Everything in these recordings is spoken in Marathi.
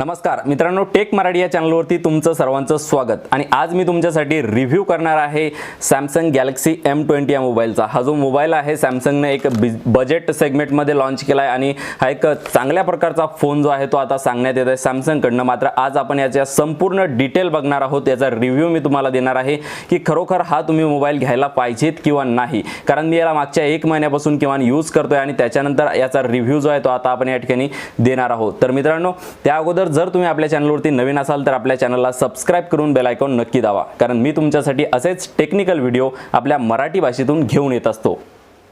नमस्कार मित्रांनो टेक मराठी या चॅनलवरती तुमचं सर्वांचं स्वागत. आणि आज मी तुमच्यासाठी रिव्ह्यू करणार आहे सॅमसंग गॅलेक्सी एम ट्वेंटी या मोबाईलचा. हा जो मोबाईल आहे सॅमसंगने एक बि बजेट सेगमेंटमध्ये लॉन्च केला आहे आणि हा एक चांगल्या प्रकारचा फोन जो आहे तो आता सांगण्यात येत आहे सॅमसंगकडनं मात्र आज आपण याच्या संपूर्ण डिटेल बघणार आहोत. याचा रिव्ह्यू मी तुम्हाला देणार आहे की खरोखर हा तुम्ही मोबाईल घ्यायला पाहिजेत किंवा नाही. कारण मी याला मागच्या एक महिन्यापासून किंवा यूज करतोय आणि त्याच्यानंतर याचा रिव्ह्यू जो आहे तो आता आपण या ठिकाणी देणार आहोत. तर मित्रांनो त्या अगोदर जर तुम्ही आपल्या चॅनलवरती नवीन असाल तर आपल्या चॅनलला सबस्क्राईब करून बेल आयकॉन नक्की दावा कारण मी तुमच्यासाठी असेच टेक्निकल व्हिडिओ आपल्या मराठी भाषेतून घेऊन येत असतो.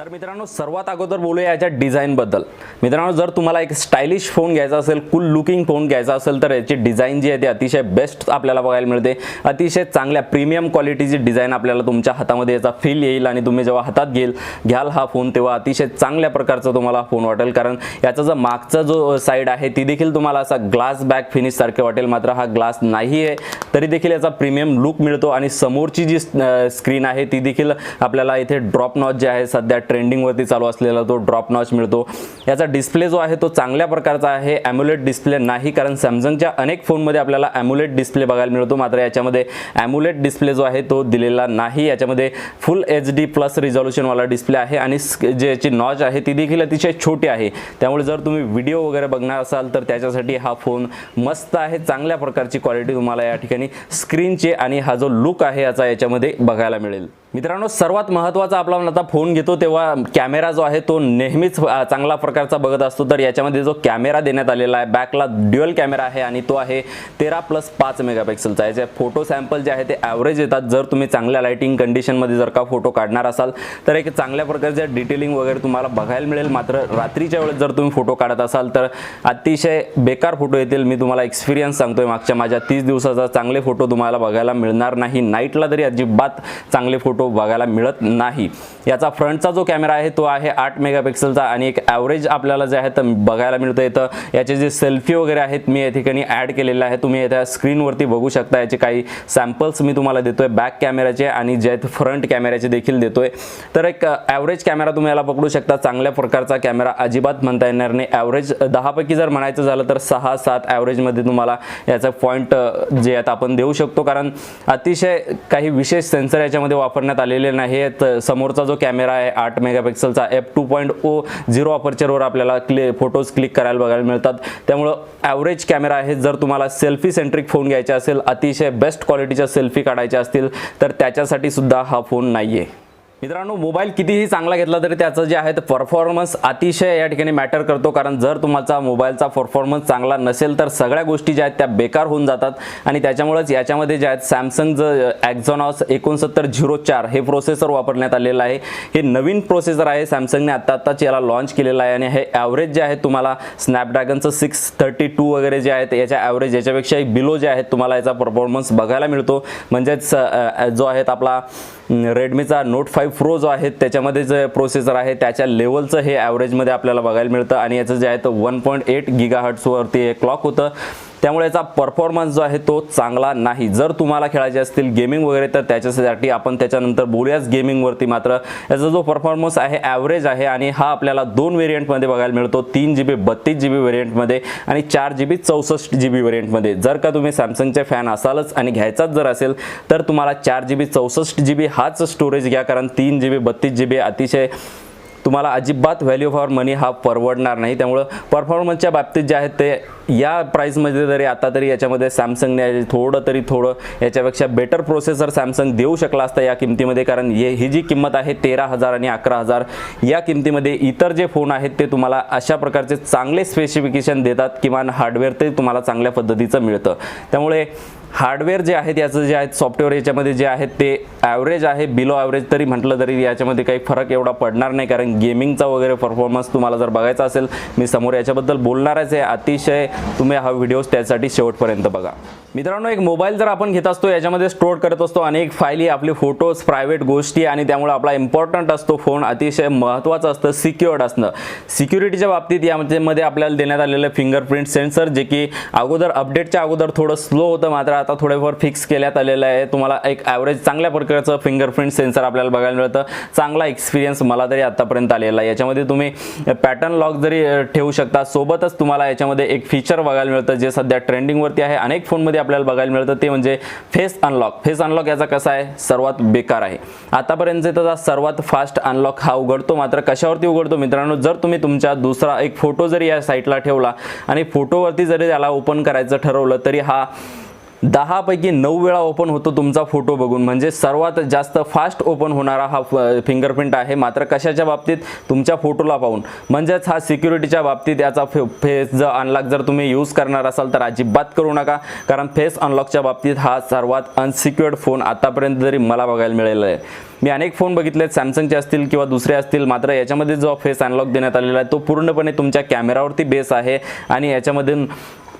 तर मित्रांनो सर्वात अगोदर बोलूया याच्या डिझाईनबद्दल मित्रांनो जर तुम्हाला एक स्टायलिश फोन घ्यायचा असेल कूल लुकिंग फोन घ्यायचा असेल तर याची डिझाईन जी आहे ती अतिशय बेस्ट आपल्याला बघायला मिळते. अतिशय चांगल्या प्रीमियम क्वालिटीची डिझाईन आपल्याला तुमच्या हातामध्ये याचा फील येईल आणि तुम्ही जेव्हा हातात घेईल घ्याल हा फोन तेव्हा अतिशय चांगल्या प्रकारचा तुम्हाला फोन वाटेल. कारण याचा जो मागचा जो साईड आहे ती देखील तुम्हाला असा ग्लास बॅक फिनिश सारखे वाटेल. मात्र हा ग्लास नाही आहे तरी देखील याचा प्रीमियम लुक मिळतो. आणि समोरची जी स्क्रीन आहे ती देखील आपल्याला इथे ड्रॉप नॉच जे आहे सध्या ट्रेंडिंगवरती चालू असलेला तो ड्रॉप नॉच मिळतो. याचा डिस्प्ले जो आहे तो चांगल्या प्रकारचा आहे. ॲम्युलेट डिस्प्ले नाही कारण सॅमसंगच्या अनेक फोनमध्ये आपल्याला ॲम्युलेट डिस्प्ले बघायला मिळतो. मात्र याच्यामध्ये ॲम्युलेट डिस्प्ले जो आहे तो दिलेला नाही. याच्यामध्ये फुल एच डी प्लस रिझॉल्युशनवाला डिस्प्ले आहे आणि जे याची नॉच आहे ती देखील अतिशय छोटी आहे. त्यामुळे जर तुम्ही व्हिडिओ वगैरे बघणार असाल तर त्याच्यासाठी हा फोन मस्त आहे. चांगल्या प्रकारची क्वालिटी तुम्हाला या ठिकाणी स्क्रीनचे आणि हा जो लुक आहे याचा याच्यामध्ये बघायला मिळेल. मित्रांनो सर्वात महत्त्वाचा आपला आता फोन घेतो तेव्हा कॅमेरा जो आहे तो नेहमीच चांगला प्रकारचा बघत असतो. तर याच्यामध्ये जो कॅमेरा देण्यात आलेला आहे बॅकला ड्युअल कॅमेरा आहे आणि तो आहे तेरा प्लस पाच मेगापिक्सलचा. याचे फोटो सॅम्पल जे आहे ते ॲव्हरेज येतात. जर तुम्ही चांगल्या लाईटिंग कंडिशनमध्ये जर का फोटो काढणार असाल तर एक चांगल्या प्रकारचे डिटेलिंग वगैरे तुम्हाला बघायला मिळेल. मात्र रात्रीच्या वेळेस जर तुम्ही फोटो काढत असाल तर अतिशय बेकार फोटो येतील. मी तुम्हाला एक्सपिरियन्स सांगतोय. मागच्या माझ्या तीस दिवसाचा चांगले फोटो तुम्हाला बघायला मिळणार नाही. नाईटला तरी अजिबात चांगले फोटो बघायला मिळत नाही. याचा फ्रंटचा जो कॅमेरा आहे तो आहे आठ मेगापिक्सलचा आणि एक ॲव्हरेज आपल्याला जे आहे तर बघायला मिळतं येतं याचे जे सेल्फी वगैरे आहेत मी या ठिकाणी ॲड केलेले आहे. तुम्ही त्या स्क्रीनवरती बघू शकता. याचे काही सॅम्पल्स मी तुम्हाला देतोय. बॅक कॅमेऱ्याचे आणि जे आहेत फ्रंट कॅमेऱ्याचे देखील देतोय. तर एक uh, ॲव्हरेज कॅमेरा तुम्ही याला पकडू शकता. चांगल्या प्रकारचा कॅमेरा अजिबात म्हणता येणार नाही. ॲव्हरेज uh, दहापैकी जर म्हणायचं झालं तर सहा सात ॲव्हरेजमध्ये तुम्हाला याचा पॉईंट uh, जे आहेत आपण देऊ शकतो. कारण अतिशय काही विशेष सेन्सर याच्यामध्ये वापरण्यात आलेले नाही आहेत समोरचा जो कॅमेरा आहे आठ मेगापिक्सलचा F two point O zero अपर्चरवर आपल्याला क्लि फोटोज क्लिक करायला बघायला मिळतात. त्यामुळं ॲव्हरेज कॅमेरा आहे जर तुम्हाला सेल्फी सेंट्रिक फोन घ्यायचा असेल अतिशय बेस्ट क्वालिटीच्या सेल्फी काढायच्या असतील तर त्याच्यासाठी सुद्धा हा फोन नाही आहे मित्रांनो मोबाईल कितीही चांगला घेतला तरी त्याचं जे आहे तर परफॉर्मन्स अतिशय या ठिकाणी मॅटर करतो. कारण जर तुमचा मोबाईलचा परफॉर्मन्स चांगला नसेल तर सगळ्या गोष्टी ज्या आहेत त्या बेकार होऊन जातात. आणि त्याच्यामुळेच याच्यामध्ये जे आहेत सॅमसंगचं ॲक्झॉनॉस एकोणसत्तर झिरो चार हे प्रोसेसर वापरण्यात आलेलं आहे. हे नवीन प्रोसेसर आहे. सॅमसंगने आत्ता आत्ताच याला लॉन्च केलेलं आहे. आणि हे ॲव्हरेज जे आहे तुम्हाला स्नॅपड्रॅगनचं सिक्स थर्टी टू वगैरे जे आहेत याच्या ॲव्हरेज याच्यापेक्षाही बिलो जे आहेत तुम्हाला याचा परफॉर्मन्स बघायला मिळतो. म्हणजेच जो आहेत आपला रेडमीचा नोट फाईव्ह प्रो जो आहे त्याच्यामध्ये जे प्रोसेसर आहे त्याच्या लेवलचं हे ॲव्हरेजमध्ये आपल्याला बघायला मिळतं. आणि याचं जे आहे तर वन पॉईंट एट गिगा हर्ट्सवरती क्लॉक होतं. त्यामुळे याचा परफॉर्मन्स जो आहे तो चांगला नाही. जर तुम्हाला खेळायचे असतील गेमिंग वगैरे तर त्याच्यासाठी आपण त्याच्यानंतर बोलूयाच गेमिंगवरती मात्र. याचा जो परफॉर्मन्स आहे ॲव्हरेज आहे आणि हा आपल्याला दोन व्हेरियंटमध्ये बघायला मिळतो. तीन जी बी बत्तीस जी बी व्हेरियंटमध्ये आणि चार जी बी चौसष्ट जी बी व्हेरियंटमध्ये जर का तुम्ही सॅमसंगचे फॅन असालच आणि घ्यायचाच जर असेल तर तुम्हाला चार जी बी चौसष्ट जी बी हाच स्टोरेज घ्या. कारण तीन जी बी बत्तीस जी बी अतिशय तुम्हाला अजिबात व्हॅल्यू फॉर मनी हा परवडणार नाही. त्यामुळं परफॉर्मन्सच्या बाबतीत जे आहेत ते या प्राईसमध्ये तरी आता तरी याच्यामध्ये सॅमसंगने थोडं तरी थोडं याच्यापेक्षा बेटर प्रोसेसर सॅमसंग देऊ शकला असता या किमतीमध्ये. कारण हे ही जी किंमत आहे तेरा हजार आणि अकरा हजार या किमतीमध्ये इतर जे फोन आहेत ते तुम्हाला अशा प्रकारचे चांगले स्पेसिफिकेशन देतात किमान हार्डवेअर ते तुम्हाला चांगल्या पद्धतीचं मिळतं. त्यामुळे हार्डवेअर जे आहेत याचं जे आहेत सॉफ्टवेअर याच्यामध्ये जे आहेत ते ॲव्हरेज आहे बिलो ॲव्हरेज तरी म्हटलं तरी याच्यामध्ये काही फरक एवढा पडणार नाही. कारण गेमिंगचा वगैरे परफॉर्मन्स तुम्हाला जर बघायचा असेल मी समोर याच्याबद्दल बोलणारच आहे. अतिशय तुम्ही हा व्हिडिओ त्यासाठी शेवटपर्यंत बघा. मित्रांनो एक मोबाईल जर आपण घेत असतो याच्यामध्ये स्टोअर करत असतो अनेक फायली आपले फोटोज प्रायव्हेट गोष्टी आणि त्यामुळे आपला इम्पॉर्टंट असतो फोन अतिशय महत्त्वाचं असतं सिक्युअर्ड असणं. सिक्युरिटीच्या बाबतीत यामध्ये आपल्याला देण्यात आलेलं फिंगरप्रिंट सेन्सर जे की अगोदर अपडेटच्या अगोदर थोडं स्लो होतं मात्र आता थोडेफार फिक्स केल्यात आलेलं आहे. तुम्हाला एक ॲव्हरेज चांगल्या प्रकारचं फिंगरप्रिंट सेन्सर आपल्याला बघायला मिळतं. चांगला एक्सपिरियन्स मला तरी आत्तापर्यंत आलेला आहे. याच्यामध्ये तुम्ही पॅटर्न लॉक जरी ठेवू शकता सोबतच तुम्हाला याच्यामध्ये एक फीचर बघायला मिळतं जे सध्या ट्रेंडिंगवरती आहे. अनेक फोनमध्ये आपल्याला बघायला मिळतं ते म्हणजे फेस अनलॉक. फेस अनलॉक याचा कसा आहे? सर्वात बेकार आहे. आतापर्यंत त्याचा सर्वात फास्ट अनलॉक हा उघडतो मात्र कशावरती उघडतो? मित्रांनो जर तुम्ही तुमच्या दुसरा एक फोटो जरी या साईटला ठेवला आणि फोटोवरती जरी त्याला ओपन करायचं ठरवलं तरी हा दहापैकी नऊ वेळा ओपन होतो तुमचा फोटो बघून. म्हणजे सर्वात जास्त फास्ट ओपन होणारा हा फिंगरप्रिंट आहे. मात्र कशाच्या बाबतीत? तुमच्या फोटोला पाहून. म्हणजेच हा सिक्युरिटीच्या बाबतीत याचा फे फेस जर अनलॉक जर तुम्ही यूज करणार असाल तर अजिबात करू नका. कारण फेस अनलॉकच्या बाबतीत हा सर्वात अनसिक्युअर्ड फोन आतापर्यंत जरी मला बघायला मिळालेला आहे. मी अनेक फोन बघितले आहेत सॅमसंगचे असतील किंवा दुसरे असतील. मात्र याच्यामध्ये जो फेस अनलॉक देण्यात आलेला आहे तो पूर्णपणे तुमच्या कॅमेरावरती बेस आहे. आणि याच्यामधून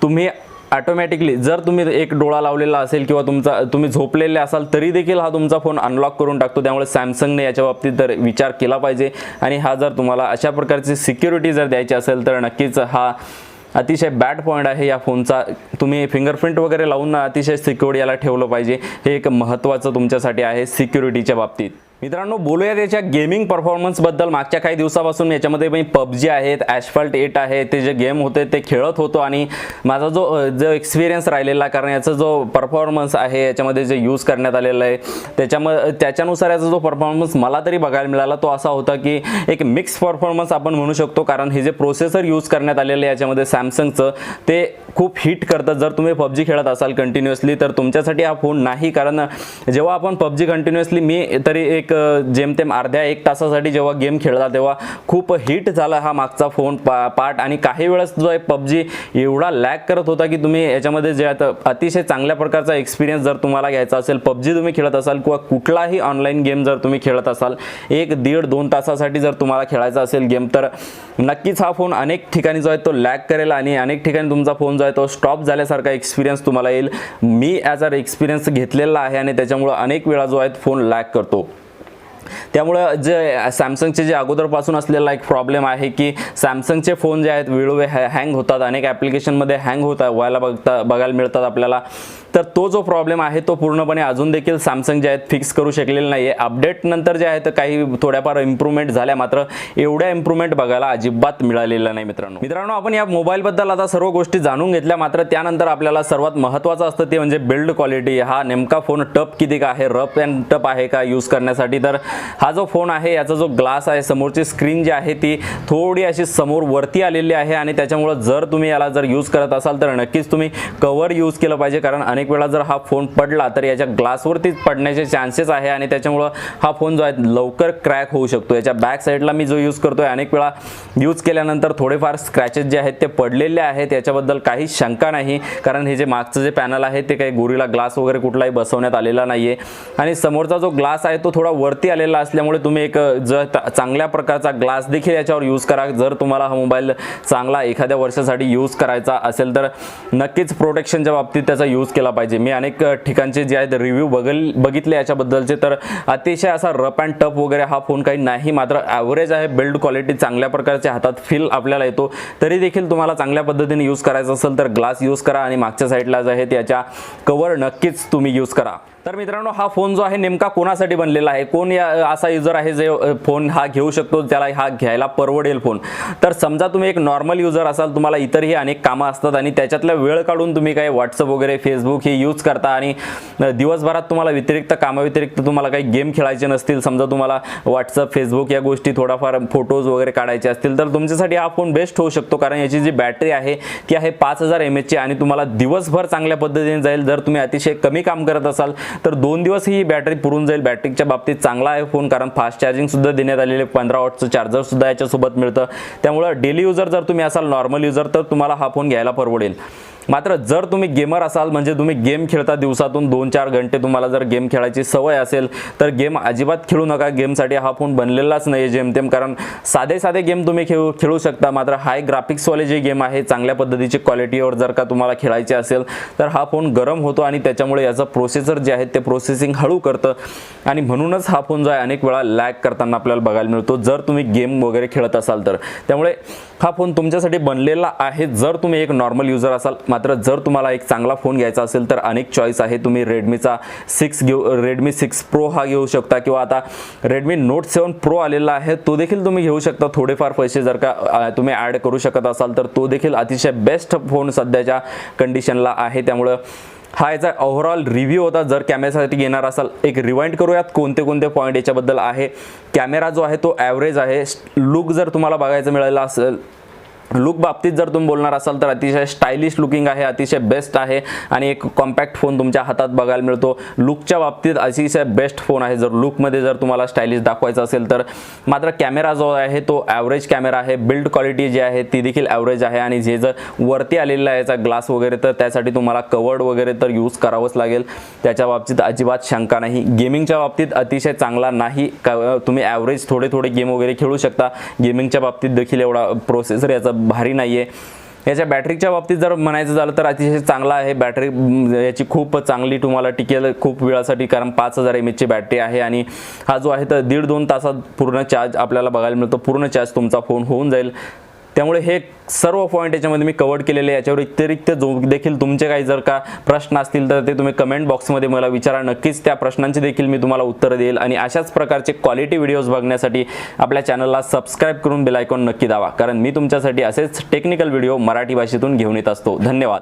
तुम्ही ऑटोमॅटिकली जर तुम्ही एक डोळा लावलेला असेल किंवा तुमचा तुम्ही झोपलेले असाल तरी देखील हा तुमचा फोन अनलॉक करून टाकतो. त्यामुळे सॅमसंगने याच्या बाबतीत तर विचार केला पाहिजे. आणि हा जर तुम्हाला अशा प्रकारची सिक्युरिटी जर द्यायची असेल तर नक्कीच हा अतिशय बॅड पॉईंट आहे या फोनचा तुम्ही फिंगरप्रिंट वगैरे लावून अतिशय सिक्युअर्ड याला ठेवलं पाहिजे. हे एक महत्त्वाचं तुमच्यासाठी आहे सिक्युरिटीच्या बाबतीत. मित्रांनो बोलूया त्याच्या गेमिंग परफॉर्मन्सबद्दल मागच्या काही दिवसापासून याच्यामध्ये मी पबजी आहेत ॲशफल्ट एट आहे ते जे गेम होते ते खेळत होतो आणि माझा जो जो एक्सपिरियन्स राहिलेला कारण याचा जो परफॉर्मन्स आहे याच्यामध्ये जे यूज करण्यात आलेलं आहे त्याच्यामध्ये त्याच्यानुसार याचा जो परफॉर्मन्स मला तरी बघायला मिळाला तो असा होता की एक मिक्स परफॉर्मन्स आपण म्हणू शकतो कारण हे जे प्रोसेसर यूज करण्यात आलेलं आहे याच्यामध्ये सॅमसंगचं ते खूप हिट करतं जर तुम्ही पबजी खेळत असाल कंटिन्युअसली तर तुमच्यासाठी हा फोन नाही. कारण जेव्हा आपण पबजी कंटिन्युअसली मी तरी एक एक जेमतेम अर्ध्या एक तासासाठी जेव्हा गेम खेळला तेव्हा खूप हिट झाला हा मागचा फोन पा पार्ट. आणि काही वेळेस जो आहे पबजी एवढा लॅग करत होता की तुम्ही याच्यामध्ये जे आता अतिशय चांगल्या प्रकारचा एक्सपिरियन्स जर तुम्हाला घ्यायचा असेल पबजी तुम्ही खेळत असाल किंवा कुठलाही ऑनलाईन गेम जर तुम्ही खेळत असाल एक दीड दोन तासासाठी जर तुम्हाला खेळायचा असेल गेम तर नक्कीच हा फोन अनेक ठिकाणी जो आहे तो लॅग करेल आणि अनेक ठिकाणी तुमचा फोन जो आहे तो स्टॉप झाल्यासारखा एक्सपिरियन्स तुम्हाला येईल. मी ॲज अ एक्सपिरियन्स घेतलेला आहे आणि त्याच्यामुळं अनेक वेळा जो आहे फोन लॅग करतो. त्यामुळं जे सॅमसंगचे जे अगोदरपासून असलेला एक प्रॉब्लेम आहे की सॅमसंगचे फोन जे आहेत वेळोवेळी हॅ हँग होतात. अनेक ॲप्लिकेशनमध्ये हँग होतात व्हायला बघता बघायला मिळतात आपल्याला. तर तो जो प्रॉब्लेम आहे तो पूर्णपणे अजून देखील सॅमसंग जे आहेत फिक्स करू शकलेले नाही आहे अपडेट नंतर जे आहेत काही थोड्याफार इम्प्रूव्हमेंट झाल्या. मात्र एवढ्या इम्प्रूव्हमेंट बघायला अजिबात मिळालेलं नाही मित्रांनो. मित्रांनो आपण या मोबाईलबद्दल आता सर्व गोष्टी जाणून घेतल्या. मात्र त्यानंतर आपल्याला सर्वात महत्त्वाचं असतं ते म्हणजे बिल्ड क्वालिटी हा नेमका फोन टप किती का आहे? रफ अँड टप आहे का? यूज करण्यासाठी. तर हा जो फोन आहे याचा जो ग्लास आहे समोरची स्क्रीन जी आहे ती थोडी अशी समोर वरती आलेली आहे आणि त्याच्यामुळं जर तुम्ही याला जर यूज करत असाल तर नक्कीच तुम्ही कवर यूज केलं पाहिजे. कारण अनेक वेळा जर हा फोन पडला तर याच्या ग्लासवरती पडण्याचे चान्सेस आहे आणि त्याच्यामुळं हा फोन जो आहे लवकर क्रॅक होऊ शकतो. याच्या बॅक साईडला मी जो यूज करतोय अनेक वेळा यूज केल्यानंतर थोडेफार स्क्रॅचेस जे आहेत ते पडलेले आहेत. याच्याबद्दल काही शंका नाही. कारण हे जे मागचं जे पॅनल आहे ते काही गोरीला ग्लास वगैरे कुठलाही बसवण्यात आलेला नाहीये. आणि समोरचा जो ग्लास आहे तो थोडा वरती आलेला असल्यामुळे तुम्ही एक जर चांगल्या प्रकारचा ग्लास देखील याच्यावर यूज करा. जर तुम्हाला हा मोबाईल चांगला एखाद्या वर्षासाठी यूज करायचा असेल तर नक्कीच प्रोटेक्शनच्या बाबतीत त्याचा यूज केला पाहिजे. मी अनेक ठिकाणचे जे आहेत रिव्ह्यू बघल बघितले याच्याबद्दलचे तर अतिशय असा रप अँड टप वगैरे हा फोन काही नाही. मात्र ॲव्हरेज आहे बिल्ड क्वालिटी चांगल्या प्रकारच्या हातात फील आपल्याला येतो. तरी देखील तुम्हाला चांगल्या पद्धतीने यूज करायचं असेल तर ग्लास यूज करा आणि मागच्या साईडला जे आहे त्याच्या कवर नक्कीच तुम्ही यूज करा. तर मित्रांनो हा फोन जो आहे नेमका कोणासाठी बनलेला आहे? कोण या असा युजर आहे जे फोन हा घेऊ शकतो त्याला हा घ्यायला परवडेल फोन? तर समजा तुम्ही एक नॉर्मल युजर असाल तुम्हाला इतरही अनेक कामं असतात आणि त्याच्यातला वेळ काढून तुम्ही काही व्हॉट्सअप वगैरे फेसबुक हे यूज करता आणि दिवसभरात तुम्हाला व्यतिरिक्त कामाव्यतिरिक्त तुम्हाला काही गेम खेळायचे नसतील समजा तुम्हाला व्हॉट्सअप फेसबुक या गोष्टी थोडाफार फोटोज वगैरे काढायचे असतील तर तुमच्यासाठी हा फोन बेस्ट होऊ शकतो. कारण याची जी बॅटरी आहे ती आहे पाच हजार एम एचची आणि तुम्हाला दिवसभर चांगल्या पद्धतीने जाईल. जर तुम्ही अतिशय कमी काम करत असाल तर दोन दिवस ही बॅटरी पुरून जाईल. बॅटरीच्या बाबतीत चांगला आहे फोन कारण फास्ट चार्जिंग सुद्धा देण्यात आलेले पंधरा वॉटचं चार्जर सुद्धा याच्यासोबत मिळतं. त्यामुळं डेली युजर जर तुम्ही असाल नॉर्मल युजर तर तुम्हाला हा फोन घ्यायला परवडेल. मात्र जर तुम्ही गेमर असाल म्हणजे तुम्ही गेम खेळता दिवसातून दोन चार घंटे तुम्हाला जर गेम खेळायची सवय असेल तर गेम अजिबात खेळू नका. गेमसाठी हा फोन बनलेलाच नाही जेमतेम कारण साधे साधे गेम तुम्ही खेळू खेळू शकता. मात्र हाय ग्राफिक्सवाले जे गेम आहे चांगल्या पद्धतीची क्वालिटीवर जर का तुम्हाला खेळायचे असेल तर हा फोन गरम होतो आणि त्याच्यामुळे याचं प्रोसेसर जे आहे ते प्रोसेसिंग हळू करतं. आणि म्हणूनच हा फोन जो आहे अनेक वेळा लॅक करताना आपल्याला बघायला मिळतो. जर तुम्ही गेम वगैरे खेळत असाल तर. त्यामुळे हा फोन तुमच्यासाठी बनलेला आहे. जर तुम्ही एक नॉर्मल युजर असाल मात्र जर तुम्हाला एक चांगला फोन घ्यायचा असेल तर अनेक चॉईस आहे. तुम्ही रेडमीचा सिक्स घेऊ रेडमी सिक्स प्रो हा घेऊ शकता किंवा आता रेडमी नोट सेवन प्रो आलेला आहे. तो देखील तुम्ही घेऊ शकता. थोडेफार पैसे जर का तुम्ही ॲड करू शकत असाल तर तो देखील अतिशय बेस्ट फोन सध्याच्या कंडिशनला आहे. त्यामुळं हा याचा ओव्हरऑल रिव्ह्यू होता. जर कॅमेऱ्यासाठी घेणार असाल एक रिवाइंड करूयात. कोणते कोणते पॉईंट याच्याबद्दल आहे? कॅमेरा जो आहे तो ॲव्हरेज आहे. लुक जर तुम्हाला बघायचं मिळाला असेल लुक बाबतीत जर तुम्ही बोलणार असाल तर अतिशय स्टायलिश लुकिंग आहे अतिशय बेस्ट आहे आणि एक कॉम्पॅक्ट फोन तुमच्या हातात बघायला मिळतो. लुकच्या बाबतीत अतिशय बेस्ट फोन आहे. जर लुकमध्ये जर तुम्हाला स्टायलिश दाखवायचं असेल तर मात्र कॅमेरा जो आहे तो ॲव्हरेज कॅमेरा आहे. बिल्ड क्वालिटी जी आहे ती देखील ॲव्हरेज आहे आणि जे जर वरती आलेलं आहे याचा ग्लास वगैरे तर त्यासाठी तुम्हाला कवर्ड वगैरे तर यूज करावंच लागेल. त्याच्या बाबतीत अजिबात शंका नाही. गेमिंगच्या बाबतीत अतिशय चांगला नाही. तुम्ही ॲव्हरेज थोडे थोडे गेम वगैरे खेळू शकता. गेमिंगच्या बाबतीत देखील एवढा प्रोसेसर याचा भारी नाही आहे याच्या बॅटरीच्या बाबतीत जर म्हणायचं झालं तर अतिशय चांगला आहे. बॅटरी याची खूप चांगली तुम्हाला टिकेल खूप वेळासाठी कारण पाच हजार एम एचची बॅटरी आहे आणि हा जो आहे तर दीड दोन तासात पूर्ण चार्ज आपल्याला बघायला मिळतो. पूर्ण चार्ज तुमचा फोन होऊन जाईल. त्यामुळे हे सर्व पॉईंट याच्यामध्ये मी कवर केलेले आहे. याच्यावर व्यतिरिक्त जो देखील तुमचे काही जर का प्रश्न असतील तर ते तुम्ही कमेंट बॉक्समध्ये मला विचारा. नक्कीच त्या प्रश्नांची देखील मी तुम्हाला उत्तर देईल. आणि अशाच प्रकारचे क्वालिटी व्हिडिओज बघण्यासाठी आपल्या चॅनलला सबस्क्राईब करून बेल नक्की दावा कारण मी तुमच्यासाठी असेच टेक्निकल व्हिडिओ मराठी भाषेतून घेऊन येत असतो. धन्यवाद.